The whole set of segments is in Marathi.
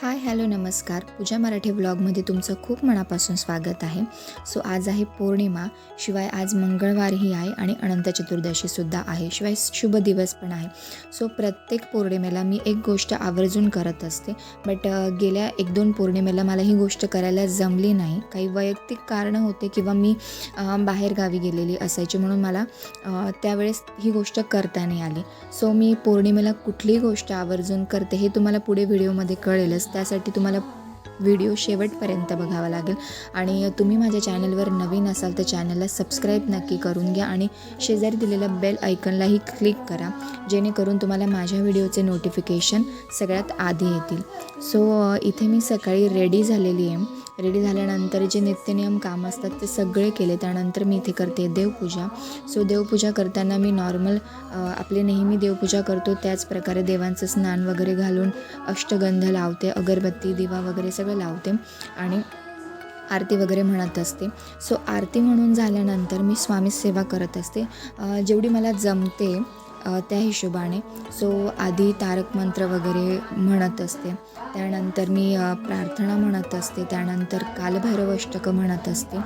हाय हॅलो नमस्कार. पूजा मराठी ब्लॉगमध्ये तुमचं खूप मनापासून स्वागत आहे. सो आज आहे पौर्णिमा. शिवाय आज मंगळवारही आहे आणि अनंत चतुर्दशीसुद्धा आहे. शिवाय शुभ दिवस पण आहे. सो प्रत्येक पौर्णिमेला मी एक गोष्ट आवर्जून करत असते. बट गेल्या एक दोन पौर्णिमेला मला ही गोष्ट करायला जमली नाही. काही वैयक्तिक कारणं होते किंवा मी बाहेरगावी गेलेली असायची म्हणून मला त्यावेळेस ही गोष्ट करता नाही आली. सो मी पौर्णिमेला कुठलीही गोष्ट आवर्जून करते हे तुम्हाला पुढे व्हिडिओमध्ये कळेलच. त्यासाठी तुम्हाला व्हिडिओ शेवटपर्यंत बघावा लागेल. आणि तुम्ही माझ्या चॅनलवर नवीन असाल तर चॅनलला सबस्क्राईब नक्की करून घ्या आणि शेजारी दिलेल्या बेल आयकनलाही क्लिक करा जेणेकरून तुम्हाला माझ्या व्हिडिओचे नोटिफिकेशन सगळ्यात आधी येतील. सो इथे मी सकाळी रेडी झालेली आहे. रेडी झाल्यानंतर जे नित्यनियम काम असतात ते सगळे केले. त्यानंतर मी इथे करते देवपूजा. सो देवपूजा करताना मी नॉर्मल आपले नेहमी देवपूजा करतो. त्याच प्रकारे देवांचं स्नान वगैरे घालून अष्टगंध लावते अगरबत्ती दिवा वगैरे सगळं लावते आणि आरती वगैरे म्हणत असते. सो आरती म्हणून झाल्यानंतर मी स्वामी सेवा करत असते. जेवढी मला जमते त्या हिशोबाने. सो आधी तारक मंत्र वगैरे म्हणत असते. त्यानंतर मी प्रार्थना म्हणत असते. त्यानंतर कालभैरवष्टकं म्हणत असते.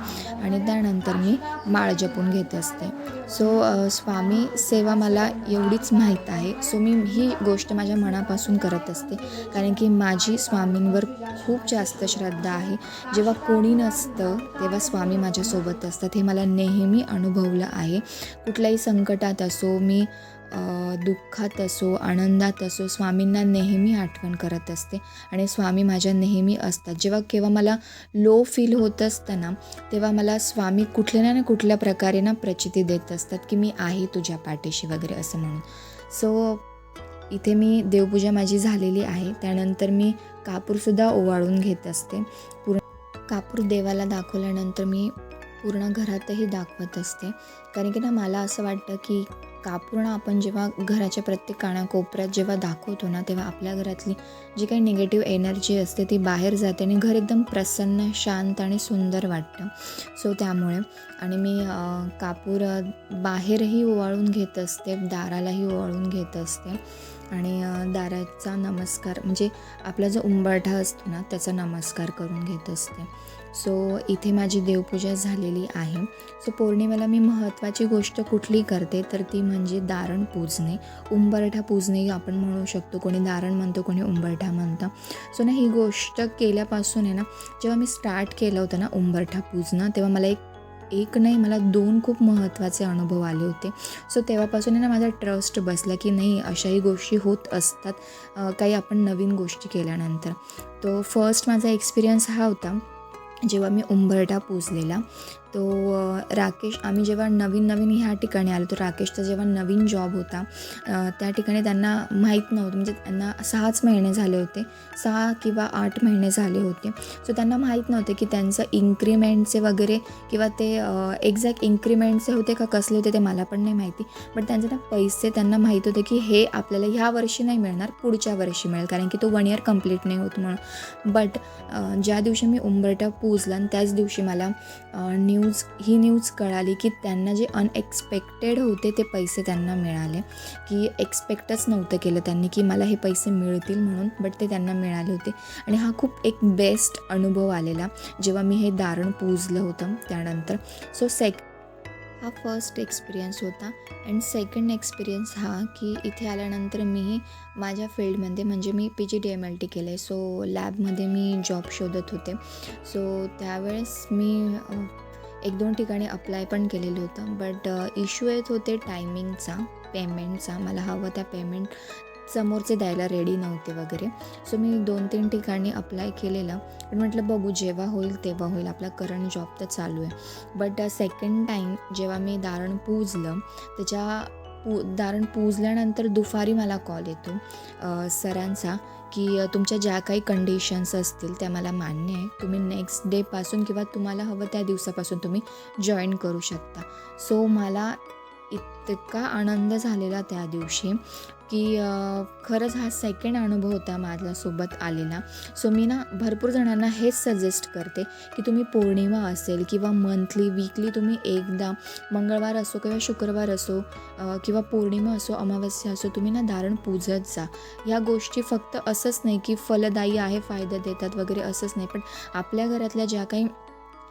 आणि त्यानंतर मी माळ जपून घेत असते. सो स्वामी सेवा मला एवढीच माहीत आहे. सो मी ही गोष्ट माझ्या मनापासून करत असते. कारण की माझी स्वामींवर खूप जास्त श्रद्धा आहे. जेव्हा कोणी नसतं तेव्हा स्वामी माझ्यासोबत असतात. हे मला नेहमी अनुभवलं आहे. कुठल्याही संकटात असो मी दुःखात असो आनंदात असो स्वामींना नेहमी आठवण करत असते. आणि स्वामी माझ्या नेहमी असतात. जेव्हा केव्हा मला लो फील होत असतं ना तेव्हा मला स्वामी कुठल्या ना कुठल्या प्रकारे ना प्रचिती देत असतात की मी आहे तुझ्या पाठीशी वगैरे असं म्हणून. सो इथे मी देवपूजा माझी झालेली आहे. त्यानंतर मी कापूरसुद्धा ओवाळून घेत असते. पूर्ण कापूर देवाला दाखवल्यानंतर मी पूर्ण घरातही दाखवत असते. कारण की ना मला असं वाटतं की कापूर्ण आपण जेव्हा घराच्या प्रत्येक कानाकोपऱ्यात जेव्हा दाखवतो ना तेव्हा आपल्या घरातली जी काही निगेटिव्ह एनर्जी असते ती बाहेर जाते आणि घर एकदम प्रसन्न शांत आणि सुंदर वाटतं. सो त्यामुळे आणि मी कापूर बाहेरही ओवाळून घेत असते दारालाही ओवाळून घेत असते. आणि दाराचा नमस्कार म्हणजे आपला जो उंबरठा असतो ना त्याचा नमस्कार करून घेत असते. सो इथे माझी देवपूजा झालेली आहे. सो पौर्णिमेला मी महत्त्वाची गोष्ट कुठली करते तर ती म्हणजे दारण पूजणे. उंबरठा पूजणे आपण म्हणू शकतो कोणी दारण म्हणतो कोणी उंबरठा म्हणतं. सो ना ही गोष्ट केल्यापासून आहे ना जेव्हा मी स्टार्ट केलं होतं ना उंबरठा पूजणं तेव्हा मला एक एक नाही मला दोन खूप महत्त्वाचे अनुभव आले होते. सो तेव्हापासून आहे ना माझा ट्रस्ट बसला की नाही अशाही गोष्टी होत असतात. काही आपण नवीन गोष्टी केल्यानंतर. तो फर्स्ट माझा एक्सपिरियन्स हा होता जेव्हा मी उंबरठा पूजलेला. तो राकेश आम्ही जेव्हा नवीन नवीन ह्या ठिकाणी आलो तो राकेशचा जेव्हा नवीन जॉब होता त्या ठिकाणी त्यांना माहीत नव्हतं. म्हणजे त्यांना सहाच महिने झाले होते. सहा किंवा आठ महिने झाले होते. सो त्यांना माहीत नव्हते की त्यांचं इन्क्रीमेंटचे वगैरे किंवा ते एक्झॅक्ट इन्क्रीमेंटचे होते का कसले होते ते मला पण नाही माहिती. बट त्यांचे ना पैसे त्यांना माहीत होते की हे आपल्याला ह्या वर्षी नाही मिळणार पुढच्या वर्षी मिळेल. कारण की तो वन इयर कंप्लीट नाही होत म्हणून. बट ज्या दिवशी मी उंबरटा पूजला आणि त्याच दिवशी मला न्यू न्यूज ही न्यूज कळाली की त्यांना जे अनएक्सपेक्टेड होते ते पैसे त्यांना मिळाले. की एक्सपेक्टच नव्हतं केलं त्यांनी की मला हे पैसे मिळतील म्हणून बट ते त्यांना मिळाले होते. आणि हा खूप एक बेस्ट अनुभव आलेला जेव्हा मी हे दारण पूजलं होतं त्यानंतर. सो सेक हा फर्स्ट एक्सपिरियन्स होता. अँड सेकंड एक्सपिरियन्स हा की इथे आल्यानंतर मी माझ्या फील्डमध्ये म्हणजे मी P G D M L T केलं आहे सो लॅबमध्ये मी जॉब शोधत होते. सो त्यावेळेस मी एक दोन ठिकाणी अप्लाय पण केलेलं होतं. बट इश्यू येत होते टायमिंगचा पेमेंटचा मला हवं त्या पेमेंट समोरचे द्यायला रेडी नव्हते वगैरे. सो मी दोन तीन ठिकाणी अप्लाय केलेलं. पण म्हटलं बघू जेव्हा होईल तेव्हा होईल. आपला करंट जॉब तर चालू आहे. बट सेकंड टाईम जेव्हा मी दारण पूजलं त्याच्या पू दारण पूजल्यानंतर दुपारी मला कॉल येतो. सरांचा की तुमच्या ज्या काही कंडिशन्स असतील त्या मला मान्य आहे. तुम्ही नेक्स्ट डेपासून किंवा तुम्हाला हवं त्या दिवसापासून तुम्ही जॉईन करू शकता. सो मला इतका आनंद झालेला त्या दिवशी. की खरंच हा सेकंड अनुभव होता माझ्यासोबत आलेला. सो मी ना भरपूर जणांना हेच सजेस्ट करते की तुम्ही पौर्णिमा असेल किंवा मंथली वीकली तुम्ही एकदा मंगळवार असो किंवा शुक्रवार असो किंवा पौर्णिमा असो अमावस्या असो तुम्ही ना दारण पूजत जा. या गोष्टी फक्त असंच नाही की फलदायी आहे फायदा देतात वगैरे असंच नाही. पण आपल्या घरातल्या ज्या काही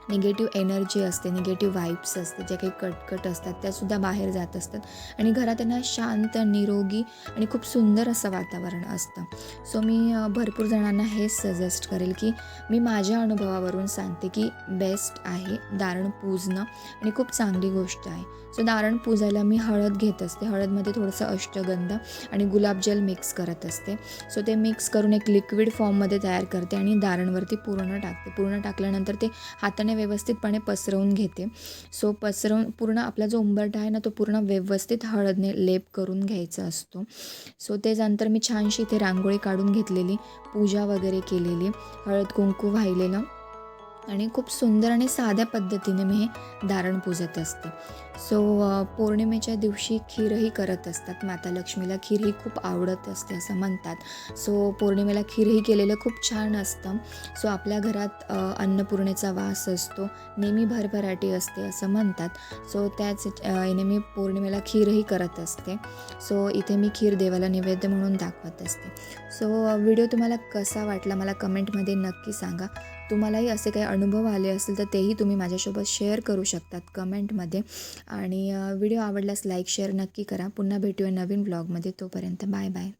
निगेटिव्ह एनर्जी असते निगेटिव्ह वाईब्स असते ज्या काही कटकट असतात त्यासुद्धा बाहेर जात असतात. आणि घरात त्यांना शांत निरोगी आणि खूप सुंदर असं वातावरण असतं. सो मी भरपूर जणांना हे सजेस्ट करेल की मी माझ्या अनुभवावरून सांगते की बेस्ट आहे दारण पूजणं आणि खूप चांगली गोष्ट आहे. सो दारण पूजायला मी हळद घेत असते. हळदमध्ये थोडंसं अष्टगंध आणि गुलाबजल मिक्स करत असते. सो ते मिक्स करून एक लिक्विड फॉर्ममध्ये तयार करते आणि दारणवरती पूर्ण टाकते. पूर्ण टाकल्यानंतर ते हाताने व्यवस्थितपणे पसरवून घेते. सो पसरवून पूर्ण आपला जो उंबरठा आहे ना तो पूर्ण व्यवस्थित हळदने लेप करून घ्यायचा असतो. सो त्याच्यानंतर मी छानशी इथे रांगोळी काढून घेतलेली पूजा वगैरे केलेली हळद कुंकू वाहिलेलं. आणि खूप सुंदर आणि साध्या पद्धतीने मी हे दारण पूजत असते. सो पौर्णिमेच्या दिवशी खीरही करत असतात. माता लक्ष्मीला खीर ही खूप आवडत असते असं म्हणतात. सो पौर्णिमेला खीरही केलेलं खूप छान असतं. सो आपल्या घरात अन्नपूर्णेचा वास असतो. नेहमी भरभराटी असते असं म्हणतात. सो त्याच याने मी पौर्णिमेला खीरही करत असते. सो इथे मी खीर देवाला नैवेद्य म्हणून दाखवत असते. सो व्हिडिओ तुम्हाला कसा वाटला मला कमेंटमध्ये नक्की सांगा. तुम्हालाही असे काही अनुभव आले असतील तर तेही तुम्ही माझ्यासोबत शेअर करू शकतात कमेंटमध्ये. आणि व्हिडिओ आवडल्यास लाईक शेअर नक्की करा. पुन्हा भेटूया नवीन ब्लॉगमध्ये. तोपर्यंत बाय बाय.